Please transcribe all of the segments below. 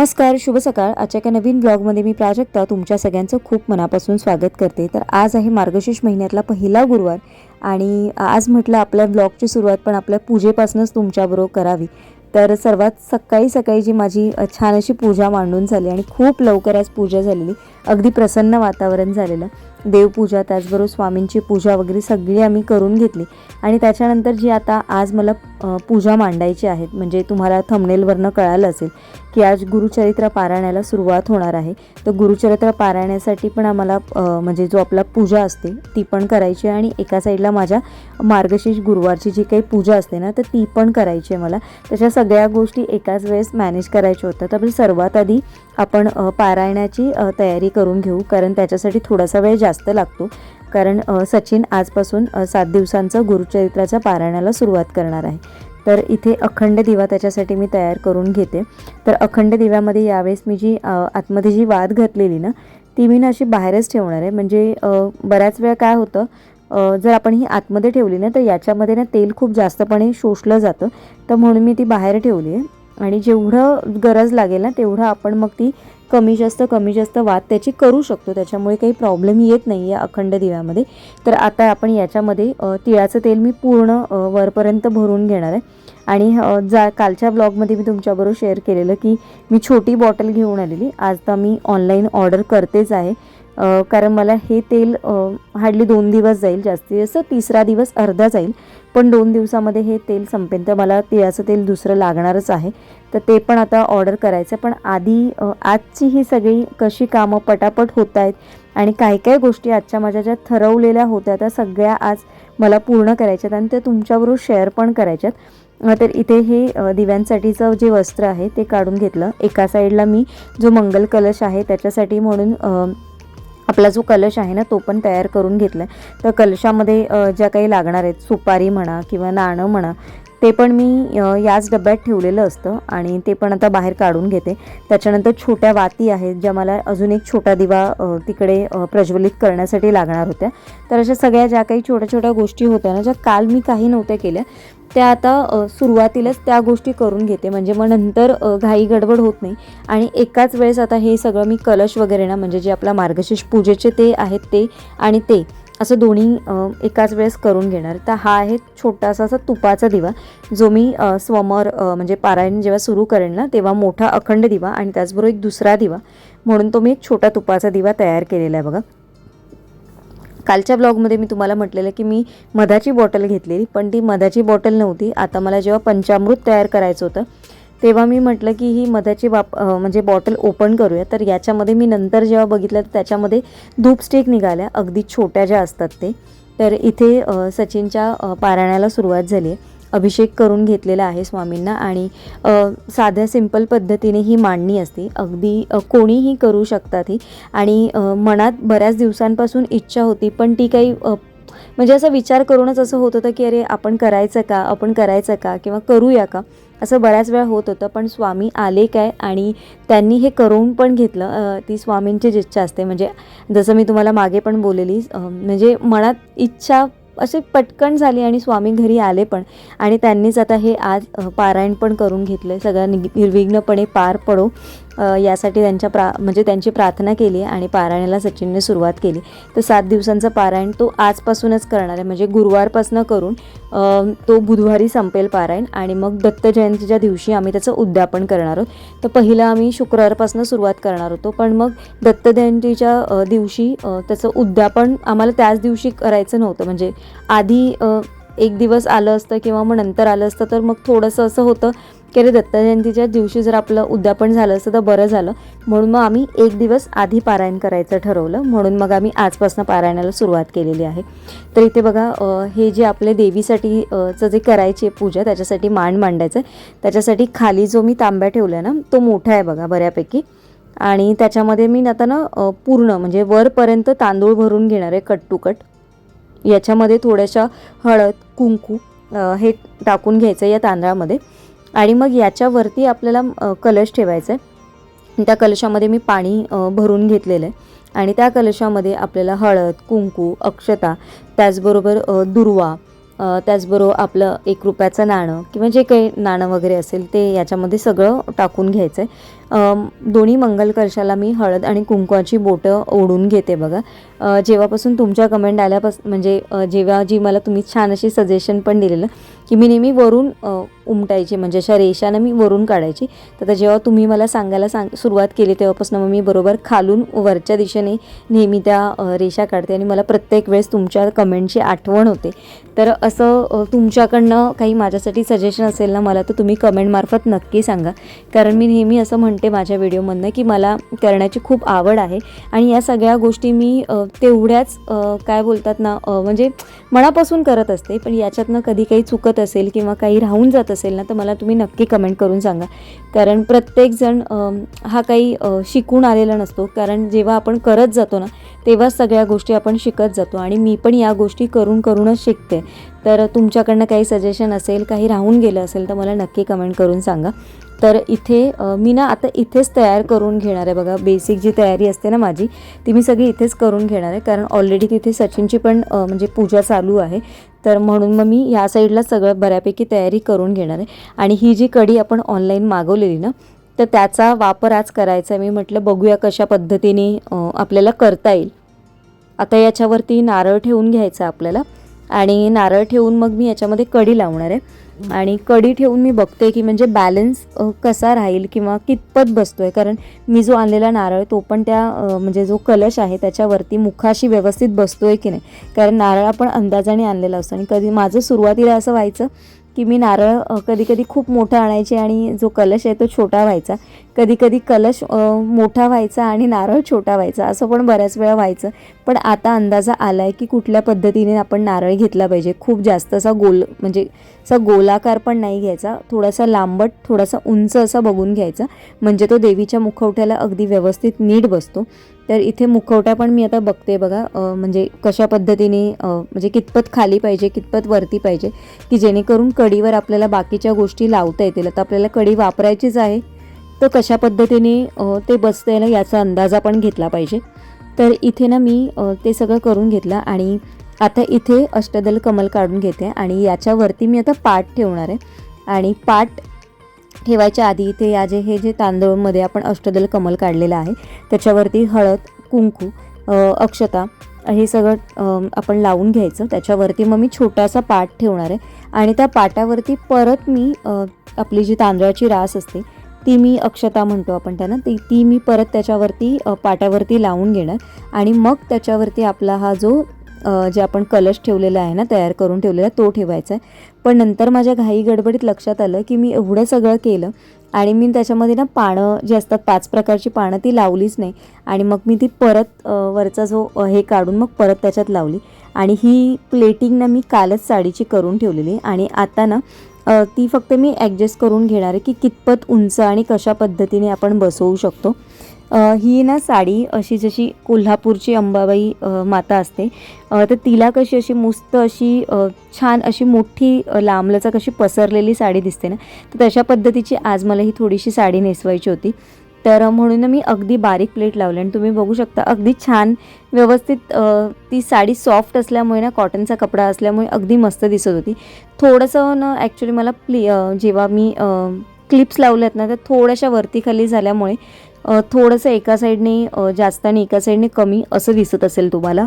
नमस्कार शुभ सकाळ. आजच्या एका नवीन ब्लॉगमध्ये मी प्राजक्ता तुमच्या सगळ्यांचं खूप मनापासून स्वागत करते. तर आज आहे मार्गशीर्ष महिन्यातला पहिला गुरुवार आणि आज म्हटलं आपल्या ब्लॉगची सुरुवात पण आपल्या पूजेपासूनच तुमच्याबरोबर करावी. तर सर्वात सकाळी सकाळी जी माझी छान अशी पूजा मांडून झाली आणि खूप लवकर आज पूजा झालेली अगदी प्रसन्न वातावरण झालेलं. देवपूजा त्याचबरोबर स्वामींची पूजा वगैरे सगळी आम्ही करून घेतली. आणि त्याच्यानंतर जी आता आज मला पूजा मांडायची आहेत म्हणजे तुम्हाला थंबनेलवरनं कळालं असेल की आज गुरुचरित्र पारायणाला सुरुवात होणार आहे. तर गुरुचरित्र पारायणासाठी पण आम्हाला म्हणजे जो आपला पूजा असते ती पण करायची आहे. आणि एका साईडला माझ्या मार्गशीर्ष गुरुवारची जी काही पूजा असते ना तर ती पण करायची आहे मला. तशा सगळ्या गोष्टी एकाच वेळेस मॅनेज करायच्या होत्या. तर सर्वात आधी आपण पारायणाची तयारी करून घेऊ कारण त्याच्यासाठी थोडासा वेळ जास्त लागतो. कारण सचिन आजपासून सात दिवसांचं गुरुचरित्राच्या पारायणाला सुरुवात करणार आहे. तर इथे अखंड दिवा त्याच्यासाठी मी तयार करून घेते. तर अखंड दिव्यामध्ये यावेळेस मी जी आतमध्ये जी वाद घातलेली ना ती मी ना अशी बाहेरच ठेवणार आहे. म्हणजे बऱ्याच वेळा काय होतं जर आपण ही आतमध्ये ठेवली ना तर याच्यामध्ये ना तेल खूप जास्तपणे शोषलं जातं. तर म्हणून मी ती बाहेर ठेवली आहे. आणि जेवढं गरज लागेल ना तेवढं आपण मग ती कमी जास्त कमी जास्त वाद त्याची करू शकतो. त्याच्यामुळे काही प्रॉब्लेम येत नाही आहे अखंड दिव्यामध्ये. तर आता आपण याच्यामध्ये तिळाचं तेल मी पूर्ण वरपर्यंत भरून घेणार आहे. आणि जा कालच्या ब्लॉगमध्ये मी तुमच्याबरोबर शेअर केलेलं की मी छोटी बॉटल घेऊन आलेली. आज तर मी ऑनलाईन ऑर्डर करतेच आहे. कारण मला हे तेल हार्डली दोन दिवस जाईल जास्तीत जास्त तिसरा दिवस अर्धा जाईल. पण दोन दिवसामध्ये हे तेल संपेन. तर मला तिळाचं तेल दुसरं लागणारच आहे. तर ते पण आता ऑर्डर करायचं पण आधी आजची ही सगळी कशी कामं पटापट होत आहेत आणि काय काय गोष्टी आजच्या माझ्या ज्या ठरवलेल्या होत्या त्या सगळ्या आज मला पूर्ण करायच्यात आणि त्या तुमच्याबरोबर शेअर पण करायच्यात तर इथे हे दिव्यांसाठीचं जे वस्त्र आहे ते काढून घेतलं. एका साईडला मी जो मंगल कलश आहे त्याच्यासाठी म्हणून आपला जो कलश आहे ना तो पण तयार करून घेतला आहे तर कलशामध्ये ज्या काही लागणार आहेत सुपारी म्हणा किंवा नाणं म्हणा ते पण मी याच डब्यात ठेवलेलं असतं आणि ते पण आता बाहेर काढून घेते. त्याच्यानंतर छोट्या वाती आहेत ज्या मला अजून एक छोटा दिवा तिकडे प्रज्वलित करण्यासाठी लागणार होत्या. तर अशा सगळ्या ज्या काही छोट्या छोट्या गोष्टी होत्या ना ज्या काल मी काही नव्हत्या केल्या त्या आता सुरुवातीलाच त्या गोष्टी करून घेते. म्हणजे मग नंतर घाई गडबड होत नाही. आणि एकाच वेळेस आता हे सगळं मी कलश वगैरे ना म्हणजे जे आपला मार्गशीर्ष पूजेचे ते आहेत ते आणि ते असं दोन्ही एकाच वेळेस करून घेणार. तर हा आहे छोटासा असा तुपाचा दिवा जो मी स्वमर म्हणजे पारायण जेव्हा सुरू करेन ना तेव्हा मोठा अखंड दिवा आणि त्याचबरोबर एक दुसरा दिवा. म्हणून तो मी एक छोटा तुपाचा दिवा तयार केलेला आहे बघा. कालच्या ब्लॉगमध्ये मी तुम्हाला म्हटलेलं की मी मधाची बॉटल घेतलेली पण ती मधाची बॉटल नव्हती. आता मला जेव्हा पंचामृत तयार करायचं होतं तेव्हा मी म्हटलं की ही मधाची वाप म्हणजे बॉटल ओपन करूया. तर याच्यामध्ये मी नंतर जेव्हा बघितलं तर त्याच्यामध्ये धूप स्टिक निघाल्या. अगदी छोट्या ज्या असतात ते. तर इथे सचिनच्या पारायणाला सुरुवात झाली आहे अभिषेक करून घेतलेला आहे स्वामींना आणि साध्या सिंपल पद्धतीने ही मांडणी असते. अगदी कोणीही करू शकतात ही. आणि मनात बऱ्याच दिवसांपासून इच्छा होती पण ती काही म्हणजे असा विचार करूनच असं होत होतं की अरे आपण करायचं का? आपण करायचं का? किंवा करूया का? असं बऱ्याच वेळा होत होतं पण स्वामी आले काय आणि त्यांनी हे करून पण घेतलं ती स्वामींचीच इच्छा असते. म्हणजे जसं मी तुम्हाला मागे पण बोललेली म्हणजे मनात इच्छा अशी पटकन झाली आणि स्वामी घरी आले पण आणि त्यांनीच आता हे आज पारायण पण करून घेतलं आहे सगळं निर्विघ्नपणे पार पडो. यासाठी त्यांच्या प्रा म्हणजे त्यांची प्रार्थना केली आणि पारायणाला सचिनने सुरुवात केली. तर सात दिवसांचं पारायण तो आजपासूनच करणार आहे. म्हणजे गुरुवारपासनं करून तो बुधवारी संपेल पारायण आणि मग दत्त जयंतीच्या दिवशी आम्ही त्याचं उद्यापन करणार आहोत. तर पहिलं आम्ही शुक्रवारपासून सुरुवात करणार होतो. पण मग दत्त जयंतीच्या दिवशी त्याचं उद्यापन आम्हाला त्याच दिवशी करायचं नव्हतं. म्हणजे आधी एक दिवस आलं असतं किंवा मग नंतर आलं असतं तर मग थोडंसं असं होतं की अरे दत्त जयंतीच्या दिवशी जर आपलं उद्यापन झालं असतं तर बरं झालं. म्हणून मग आम्ही एक दिवस आधी पारायण करायचं ठरवलं. म्हणून मग आम्ही आजपासून पारायणाला सुरुवात केलेली आहे. तर इथे बघा हे जे आपले देवीसाठी चं जे करायची आहे पूजा त्याच्यासाठी मांड मांडायचं आहे. त्याच्यासाठी खाली जो मी तांब्या ठेवला आहे ना तो मोठा आहे बघा बऱ्यापैकी. आणि त्याच्यामध्ये मी आता ना पूर्ण म्हणजे वरपर्यंत तांदूळ भरून घेणार आहे कट टू कट याच्यामध्ये थोड्याशा हळद कुंकू हे टाकून घ्यायचं या तांदळामध्ये. आणि मग याच्यावरती आपल्याला कलश ठेवायचा आहे त्या कलशामध्ये मी पाणी भरून घेतलेलं आहे. आणि त्या कलशामध्ये आपल्याला हळद कुंकू अक्षता त्याचबरोबर दुर्वा त्याचबरोबर आपलं एक रुपयाचं नाणं किंवा जे काही नाणं वगैरे असेल ते याच्यामध्ये सगळं टाकून घ्यायचं आहे दोन्ही मंगल कलशाला मी हळद आणि कुंकवाची बोटं ओढून घेते बघा. जेव्हापासून तुमच्या कमेंट आल्यापासून म्हणजे जेव्हा जी मला तुम्ही छान अशी सजेशन पण दिलेलं की मी नेहमी वरून उमटायची म्हणजे अशा रेषानं मी वरून काढायची. तर आता जेव्हा तुम्ही मला सांगायला सांग सुरुवात केली तेव्हापासून मग मी बरोबर खालून वरच्या दिशेने नेहमी त्या रेषा काढते आणि मला प्रत्येक वेळेस तुमच्या कमेंटची आठवण होते. तर असं तुमच्याकडनं काही माझ्यासाठी सजेशन असेल ना मला तर तुम्ही कमेंटमार्फत नक्की सांगा. कारण मी नेहमी असं म्हणते माझ्या व्हिडिओमधनं की मला करण्याची खूप आवड आहे. आणि या सगळ्या गोष्टी मी तेवढ्याच काय बोलतात ना म्हणजे मनापासून करत असते. पण याच्यातनं कधी काही चुकत असेल किंवा काही राहून जात असेल ना तर मला तुम्ही नक्की कमेंट करून सांगा. कारण प्रत्येकजण हा काही शिकून आलेला नसतो. कारण जेव्हा आपण करत जातो ना तेव्हाच सगळ्या गोष्टी आपण शिकत जातो. आणि मी पण या गोष्टी करून करूनच शिकते. तर तुमच्याकडनं काही सजेशन असेल काही राहून गेलं असेल तर मला नक्की कमेंट करून सांगा. तर इथे मी ना आता इथेच तयार करून घेणार आहे. बघा बेसिक जी तयारी असते ना माझी ती मी सगळी इथेच करून घेणार आहे. कारण ऑलरेडी तिथे सचिनची पण म्हणजे पूजा चालू आहे. तर म्हणून मग मी या साईडला सगळं बऱ्यापैकी तयारी करून घेणार आहे. आणि ही जी कढी आपण ऑनलाईन मागवलेली ना तर त्याचा वापर आज करायचा आहे. मी म्हटलं बघूया कशा पद्धतीने आपल्याला करता येईल. आता याच्यावरती नारळ ठेवून घ्यायचा आपल्याला. आणि नारळ ठेवून मग मी याच्यामध्ये कढी लावणार आहे. आणि कढी ठेवून मी बघते की म्हणजे बॅलन्स कसा राहील किंवा कितपत बसतो आहे कारण मी जो आणलेला नारळ तो पण त्या म्हणजे जो कलश आहे त्याच्यावरती मुखाशी व्यवस्थित बसतो आहे की नाही. कारण नारळ आपण अंदाजाने आणलेला असतो. आणि कधी माझं सुरुवातीला असं व्हायचं की मी नारळ कधी कधी खूप मोठा आणायचे आणि जो कलश आहे तो छोटा व्हायचा. कधी कधी कलश मोठा व्हायचा आणि नारळ छोटा व्हायचा असं पण बऱ्याच वेळा व्हायचं. पण आता अंदाजा आला आहे की कुठल्या पद्धतीने आपण नारळ घेतला पाहिजे. खूप जास्त असा गोल म्हणजे असा गोलाकार पण नाही घ्यायचा. थोडासा लांबट थोडासा उंच असा बघून घ्यायचा. म्हणजे तो देवीच्या मुखवट्याला अगदी व्यवस्थित नीट बसतो. तर इथे मुखवटा पण मी आता बघते बघा म्हणजे कशा पद्धतीने म्हणजे कितपत खाली पाहिजे कितपत वरती पाहिजे की जेणेकरून कडीवर आपल्याला बाकीच्या गोष्टी लावता येतील. आता आपल्याला कढी वापरायचीच आहे. तर कशा पद्धतीने ते बसतंय ना याचा अंदाजा पण घेतला पाहिजे. तर इथे ना मी ते सगळं करून घेतलं आणि आता इथे अष्टदल कमल काढून घेते आणि याच्यावरती मी आता पाट ठेवणार आहे. आणि पाट ठेवायच्या आधी इथे या जे हे जे तांदूळमध्ये आपण अष्टदल कमल काढलेलं आहे त्याच्यावरती हळद कुंकू अक्षता हे सगळं आपण लावून घ्यायचं. त्याच्यावरती मग मी छोटासा पाट ठेवणार आहे. आणि त्या पाटावरती परत मी आपली जी तांदळाची रास असते ती मी अक्षता म्हणतो आपण त्यांना. ती ती मी परत त्याच्यावरती पाट्यावरती लावून घेणार. आणि मग त्याच्यावरती आपला हा जो जे आपण कलश ठेवलेला आहे ना तयार करून ठेवलेला तो ठेवायचा आहे. पण नंतर माझ्या घाई गडबडीत लक्षात आलं की मी एवढं सगळं केलं आणि मी त्याच्यामध्ये ना पानं जी असतात पाच प्रकारची पानं ती लावलीच नाही. आणि मग मी ती परत वरचा जो हे काढून मग परत त्याच्यात लावली. आणि ही प्लेटिंग ना मी कालच साडीची करून ठेवलेली. आणि आता ना ती फक्त मी ॲडजस्ट करून घेणार आहे की कितपत उंच आणि कशा पद्धतीने आपण बसवू शकतो. ही ना साडी अशी जशी कोल्हापूरची अंबाबाई माता असते. तर तिला कशी अशी मस्त अशी छान अशी मोठी लांबलचा लांबलचक अशी पसरलेली साडी दिसते ना तर तशा पद्धतीची आज मला ही थोडीशी साडी नेसवायची होती. तर म्हणून मी अगदी बारीक प्लेट लावले आणि तुम्ही बघू शकता अगदी छान व्यवस्थित ती साडी सॉफ्ट असल्यामुळे ना कॉटनचा कपडा असल्यामुळे अगदी मस्त दिसत होती. थोडंसं ना ॲक्च्युली मला प्ली जेव्हा मी क्लिप्स लावल्यात ना तर थोड्याशा वरती खाली झाल्यामुळे थोडंसं एका साईडने जास्त आणि एका साईडने कमी असं दिसत असेल तुम्हाला.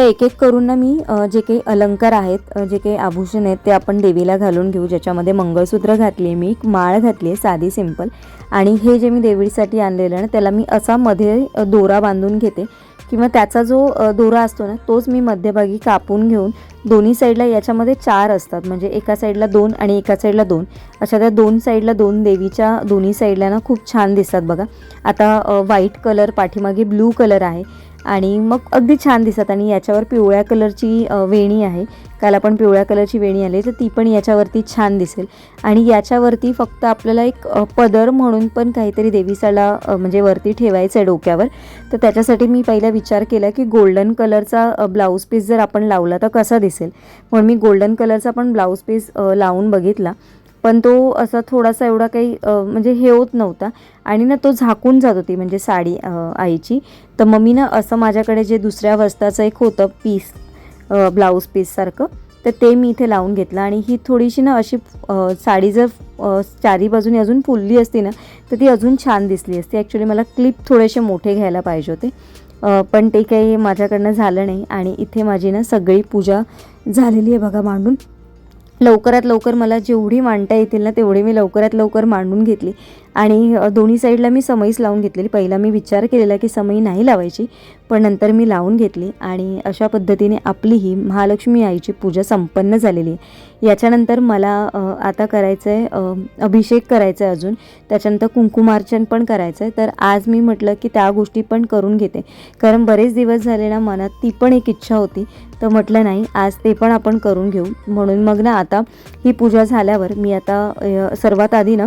एक एक करून ना मी जे काही अलंकार आहेत जे काही आभूषण आहेत ते आपण देवीला घालून घेऊ. ज्याच्यामध्ये मंगळसूत्र घातली आहे मी एक माळ घातली आहे साधी सिंपल. आणि हे जे मी देवीसाठी आणलेलं ना त्याला मी असा मध्ये दोरा बांधून घेते. किंवा त्याचा जो दोरा असतो ना तोच मी मध्यभागी कापून घेऊन दोन्ही साईडला याच्यामध्ये चार असतात. म्हणजे एका साईडला दोन आणि एका साईडला दोन. अशा त्या दोन साईडला दोन देवीच्या दोन्ही साईडला ना खूप छान दिसतात बघा. आता व्हाईट कलर पाठीमागे ब्लू कलर आहे. आणि मग अगदी छान दिसतात आणि याच्यावर पिवळ्या कलरची वेणी आहे. काल आपण पिवळ्या कलरची वेणी आली तर ती पण याच्यावरती छान दिसेल. आणि याच्यावरती फक्त आपल्याला एक पदर म्हणून पण काहीतरी देवीसाला म्हणजे वरती ठेवायचं आहे डोक्यावर. तर त्याच्यासाठी मी पहिला विचार केला की गोल्डन कलरचा ब्लाऊज पीस जर आपण लावला तर कसा दिसेल? म्हणून मी गोल्डन कलरचा पण ब्लाऊज पीस लावून बघितला. पण तो असा थोडासा एवढा काही म्हणजे हे होत नव्हता. आणि ना तो झाकून जात होती म्हणजे साडी आईची. तर मग मी ना असं माझ्याकडे जे दुसऱ्या वस्ताचं एक होतं पीस ब्लाऊज पीससारखं तर ते मी इथे लावून घेतलं. आणि ही थोडीशी ना अशी साडी जर चारी बाजूने अजून फुलली असती ना तर ती अजून छान दिसली असती. ॲक्च्युली मला क्लिप थोडेसे मोठे घ्यायला पाहिजे होते. पण ते काही माझ्याकडनं झालं नाही. आणि इथे माझी ना सगळी पूजा झालेली आहे बघा मांडून. लवकरात लवकर मला जेवढी मांडता येतील ना तेवढी मी लवकरात लवकर मांडून घेतली. आणि दोन्ही साईडला मी समईच लावून घेतलेली. पहिला मी विचार केलेला की समई नाही लावायची पण नंतर मी लावून घेतली आणि अशा पद्धतीने आपली ही महालक्ष्मी आईची पूजा संपन्न झालेली आहे. याच्यानंतर मला आता करायचं आहे अभिषेक करायचा आहे अजून. त्याच्यानंतर कुंकुमार्चन पण करायचं आहे तर आज मी म्हटलं की त्या गोष्टी पण करून घेते. कारण बरेच दिवस झाले ना मनात ती पण एक इच्छा होती. तर म्हटलं नाही आज ते पण आपण करून घेऊ. म्हणून मग ना आता ही पूजा झाल्यावर मी आता सर्वात आधी ना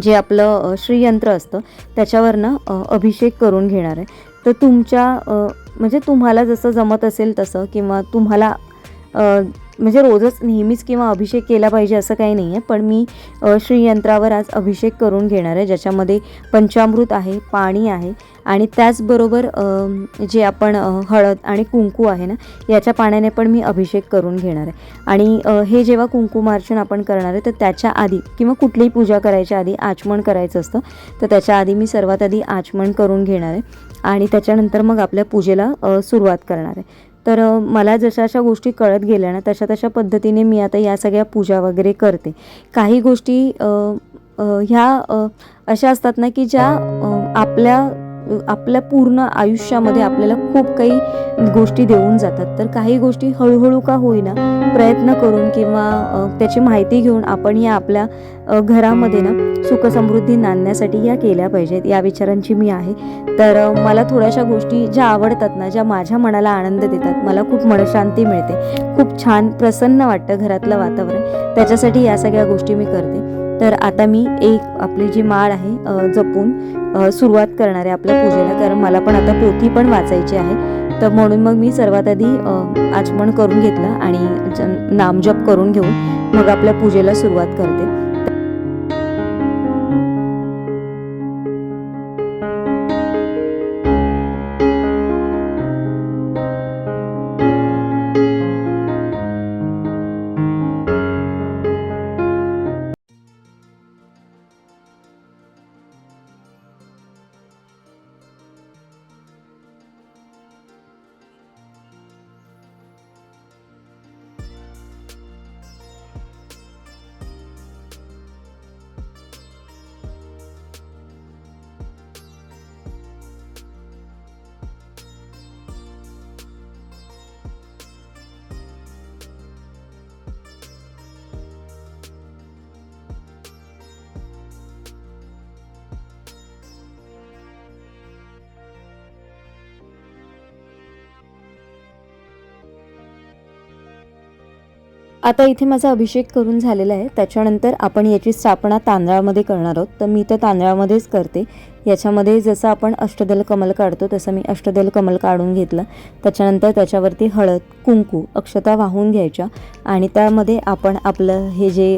जे आपलं श्रीयंत्र असतं त्याच्यावरनं अभिषेक करून घेणार आहे. तर तुमच्या म्हणजे तुम्हाला जसं जमत असेल तसं किंवा तुम्हाला म्हणजे रोजच नेहमीच किंवा अभिषेक केला पाहिजे असं काही नाही आहे पण मी श्रीयंत्रावर आज अभिषेक करून घेणार आहे ज्याच्यामध्ये पंचामृत आहे पाणी आहे आणि त्याचबरोबर जे आपण हळद आणि कुंकू आहे ना याच्या पाण्याने पण मी अभिषेक करून घेणार आहे. आणि हे जेव्हा कुंकुमार्चन आपण करणार आहे तर त्याच्या आधी किंवा कुठलीही पूजा करायच्या आधी आचमन करायचं असतं तर त्याच्या आधी मी सर्वात आधी आचमन करून घेणार आहे आणि त्याच्यानंतर मग आपल्या पूजेला सुरुवात करणार आहे. तर मला जशा अशा गोष्टी कळत गेल्या ना तशा तशा पद्धतीने मी आता या सगळ्या पूजा वगैरे करते. काही गोष्टी ह्या अशा असतात ना की ज्या आपल्या आपल्या पूर्ण आयुष्यामध्ये आपल्याला खूप काही गोष्टी देऊन जातात. तर काही गोष्टी हळूहळू का होईना प्रयत्न करून किंवा त्याची माहिती घेऊन आपण या आपल्या घरामध्ये ना सुखसमृद्धी नांदण्यासाठी या केल्या पाहिजेत. या विचारांची मी आहे. तर मला थोड्याशा गोष्टी ज्या आवडतात ना ज्या माझ्या मनाला आनंद देतात मला खूप मनशांती मिळते. खूप छान प्रसन्न वाटतं घरातलं वातावरण. त्याच्यासाठी या सगळ्या गोष्टी मी करते. तर आता मी एक आपली जी माळ आहे जपून सुरुवात करणार आहे आपल्या पूजेला. कारण मला पण आता पोथी पण वाचायची आहे. तर म्हणून मग मी सर्वात आधी आचमन करून घेतलं आणि ज- नामजप करून घेऊन मग आपल्या पूजेला सुरुवात करते. आता इथे माझा अभिषेक करून झालेला आहे. त्याच्यानंतर आपण याची स्थापना तांदळामध्ये करणार आहोत. तर मी तर तांदळामध्येच करते. याच्यामध्ये जसं आपण अष्टदल कमल काढतो तसं मी अष्टदल कमल काढून घेतलं. त्याच्यानंतर त्याच्यावरती हळद कुंकू अक्षता वाहून घ्यायच्या. आणि त्यामध्ये आपण आपलं हे जे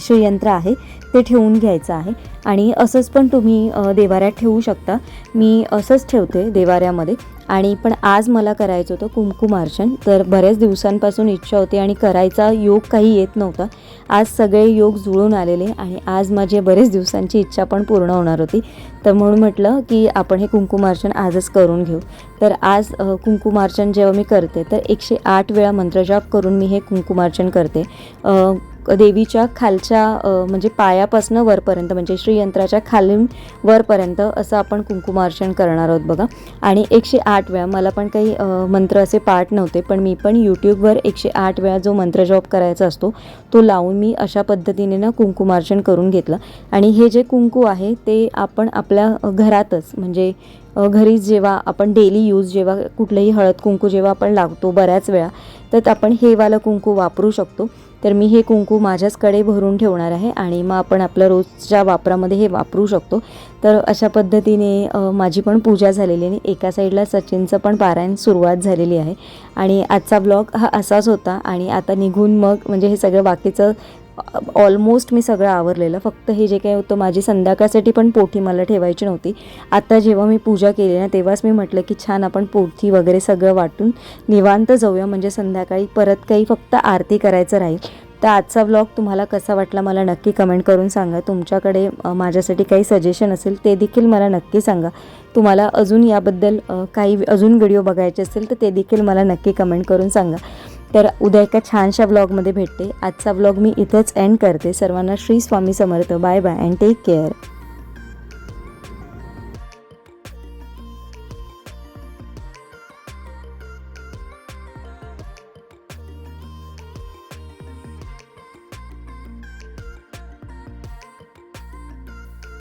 श्रीयंत्र आहे ते ठेवून घ्यायचं आहे. आणि असंच पण तुम्ही देवाऱ्यात ठेवू शकता. मी असंच ठेवते देवाऱ्यामध्ये. आणि पण आज मला करायचं होतं कुंकुमार्चन तर बऱ्याच दिवसांपासून इच्छा होती आणि करायचा योग काही येत नव्हता. आज सगळे योग जुळून आलेले आणि आज माझी बरेच दिवसांची इच्छा पण पूर्ण होणार होती. तर म्हणून म्हटलं की आपण हे कुंकुमार्चन आजच करून घेऊ. तर आज कुंकुमार्चन जेव्हा मी करते तर एकशे आठ वेळा मंत्रजाप करून मी हे कुंकुमार्चन करते. देवीच्या खालच्या म्हणजे पायापासनं वरपर्यंत म्हणजे श्रीयंत्राच्या खालून वरपर्यंत असं आपण कुंकुमार्चन करणार आहोत बघा. आणि एकशे आठ वेळा मला पण काही मंत्र असे पाठ नव्हते पण मी पण यूट्यूबवर एकशे आठ वेळा जो मंत्र जॉब करायचा असतो तो लावून मी अशा पद्धतीने ना कुंकुमार्चन करून घेतलं. आणि हे जे कुंकू आहे ते आपण आपल्या घरातच म्हणजे घरीच जेव्हा आपण डेली यूज जेव्हा कुठलंही हळद कुंकू जेव्हा आपण लावतो बऱ्याच वेळा तर आपण हे वालं कुंकू वापरू शकतो. तर मी हे कुंकू माझ्याचकडे भरून ठेवणार आहे आणि मग आपण आपल्या रोजच्या वापरामध्ये हे वापरू शकतो. तर अशा पद्धतीने माझी पण पूजा झालेली आणि एका साईडला सचिनचं पण पारायण सुरुवात झालेली आहे. आणि आजचा ब्लॉग हा असाच होता आणि आता निघून मग म्हणजे हे सगळं बाकीचं ऑलमोस्ट मी सगळं आवरलेलं. फक्त हे जे काही होतं माझी संध्याकाळसाठी पण पोथी मला ठेवायची नव्हती. आता जेव्हा मी पूजा केली ना तेव्हाच मी म्हटलं की छान आपण पोथी वगैरे सगळं वाटून निवांत जाऊया. म्हणजे संध्याकाळी परत काही फक्त आरती करायचं राहील. तर आजचा व्लॉग तुम्हाला कसा वाटला मला नक्की कमेंट करून सांगा. तुमच्याकडे माझ्यासाठी काही सजेशन असेल ते देखील मला नक्की सांगा. तुम्हाला अजून याबद्दल काही अजून व्हिडिओ बघायचे असेल तर ते देखील मला नक्की कमेंट करून सांगा. तर उद्या एका छानशा व्लॉगमध्ये भेटते. आजचा व्लॉग मी इथंच एंड करते. सर्वांना Shri Swami Samarth. Bye bye and take care